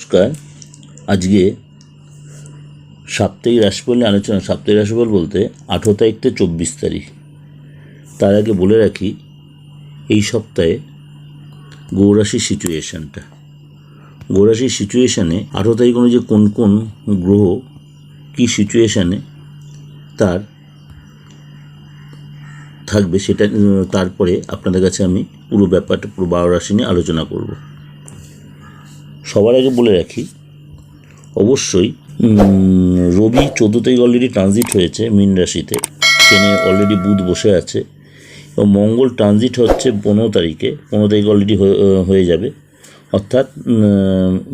নমস্কার। আজকে সাপ্তাহিক রাশিফল নিয়ে আলোচনা। সাপ্তাহিক রাশিফল বলতে আঠেরো তারিখ থেকে চব্বিশ তারিখ। তার আগে বলে রাখি, এই সপ্তাহে গৌরাশির সিচুয়েশানটা গৌরাশির সিচুয়েশানে আঠেরো তারিখ অনুযায়ী কোন কোন গ্রহ কী সিচুয়েশানে তার থাকবে সেটা, তারপরে আপনাদের কাছে আমি পুরো ব্যাপারটা, পুরো বারো রাশি নিয়ে আলোচনা করব। সবার আগে বলে রাখি, অবশ্যই রবি চোদ্দ তারিখ অলরেডি ট্রানজিট হয়েছে মীন রাশিতে। সেখানে অলরেডি বুধ বসে আছে এবং মঙ্গল ট্রানজিট হচ্ছে পনেরো তারিখে পনেরো তারিখ অলরেডি হয়ে যাবে। অর্থাৎ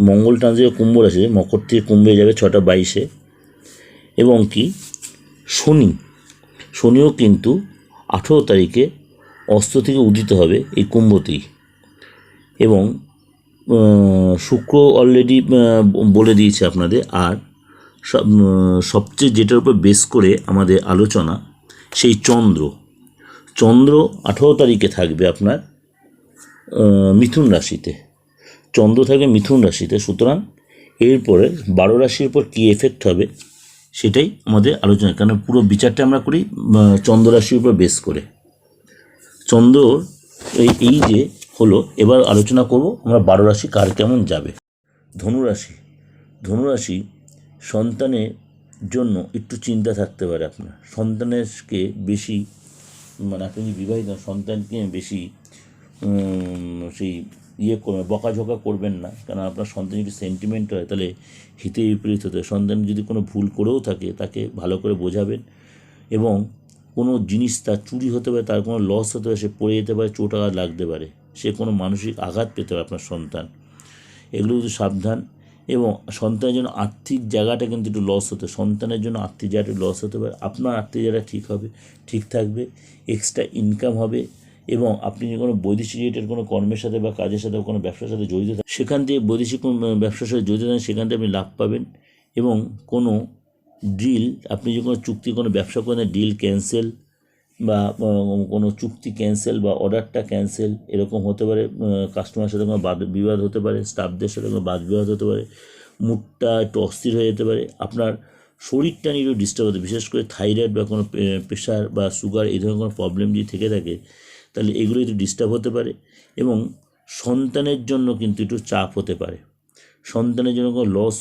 মঙ্গল ট্রানজিট কুম্ভ রাশিতে, মকর থেকে কুম্ভে যাবে ছটা বাইশে। এবং কি, শনি, শনিও কিন্তু আঠেরো তারিখে অস্ত থেকে উদিত হবে এই কুম্ভতেই এবং শুক্র অলরেডি বলে দিয়েছে আপনাদের। আর সব সবচেয়ে যেটার উপর বেস করে আমাদের আলোচনা সেই চন্দ্র। চন্দ্র আঠেরো তারিখে থাকবে আপনার মিথুন রাশিতে। চন্দ্র থাকবে মিথুন রাশিতে। সুতরাং এরপরে বারো রাশির উপর কী এফেক্ট হবে সেটাই আমাদের আলোচনা। কারণ পুরো বিচারটা আমরা করি চন্দ্র রাশির উপর বেস করে। চন্দ্র এই যে হলো, এবার আলোচনা করব আমরা বারো রাশি কার কেমন যাবে। ধনুরাশি ধনুরাশি সন্তানের জন্য একটু চিন্তা থাকতে পারে আপনার। সন্তানেরকে বেশি মানে আপনি যদি বিবাহিত, সন্তানকে বেশি সেই ইয়ে করবেন, বকাঝকা করবেন না। কারণ আপনার সন্তান যদি সেন্টিমেন্ট হয়, তাহলে হিতে বিপরীত হতে। সন্তান যদি কোনো ভুল করেও থাকে, তাকে ভালো করে বোঝাবেন এবং কোনো জিনিস তার চুরি হতে পারে, তার কোনো লস হতে পারে, সে পড়ে যেতে পারে, চোট লাগতে পারে। সে কোনো মানসিক আঘাত পেতে হবে আপনার সন্তান। এগুলো কিন্তু সাবধান এবং সন্তানের জন্য আর্থিক জায়গাটা কিন্তু একটু লস হতে সন্তানের জন্য আর্থিক জায়গাটা লস হতে পারে। আপনার আর্থিক জায়গাটা ঠিক হবে, ঠিক থাকবে এক্সট্রা ইনকাম হবে এবং আপনি যে কোনো বৈদেশিক রিলেটেড কোনো কর্মের সাথে বা কাজের সাথে কোনো ব্যবসার সাথে জড়িত থাকেন, সেখান থেকে বৈদেশিক ব্যবসার সাথে জড়িত থাকেন, সেখান থেকে আপনি লাভ পাবেন এবং কোনো ডিল আপনি যে কোনো চুক্তি, কোনো ব্যবসা করেন ডিল ক্যান্সেল বা কোনো চুক্তি ক্যান্সেল বা অর্ডারটা ক্যান্সেল এরকম হতে পারে কাস্টমারের সাথে কোনো বাদ, বিবাদ হতে পারে স্টাফদের সাথে কোনো বাদ বিবাদ হতে পারে, মুডটা একটু অস্থির হয়ে যেতে পারে, আপনার শরীরটা নিয়ে একটু ডিস্টার্ব হতে, বিশেষ করে থাইরয়েড বা কোনো প্রেশার বা সুগার এই ধরনের কোনো প্রবলেম যদি থেকে থাকে, তাহলে এগুলো একটু ডিস্টার্ব হতে পারে এবং সন্তানের জন্য কিন্তু একটু চাপ হতে পারে। সন্তানের জন্য কোনো লস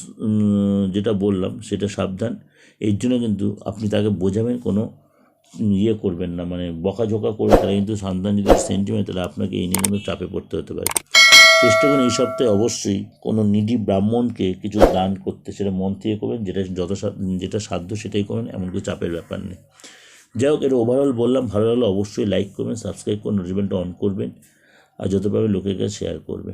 যেটা বললাম সেটা সাবধান, এর জন্য কিন্তু আপনি তাকে বোঝাবেন কোনো ইয়ে করবেন না মানে বকাঝকা করবে তাহলে কিন্তু সন্তান যদি সেন্টিমেন্ট তাহলে আপনাকে এই নিয়ে কিন্তু চাপে পড়তে হতে পারে। চেষ্টা করুন এই সপ্তাহে অবশ্যই কোনো নিডি ব্রাহ্মণকে কিছু দান করতে, সেটা মন থেকে করবেন, যেটা যত যেটা সাধ্য সেটাই করুন, এমন কিছু চাপের ব্যাপার নেই। যাই হোক, এটা ওভারঅল বললাম, ভালো লাগলে অবশ্যই লাইক করবেন সাবস্ক্রাইব করুন নোটিফিকেশনটা অন করবেন, আর যত পারবে লোকের কাছে শেয়ার করবেন।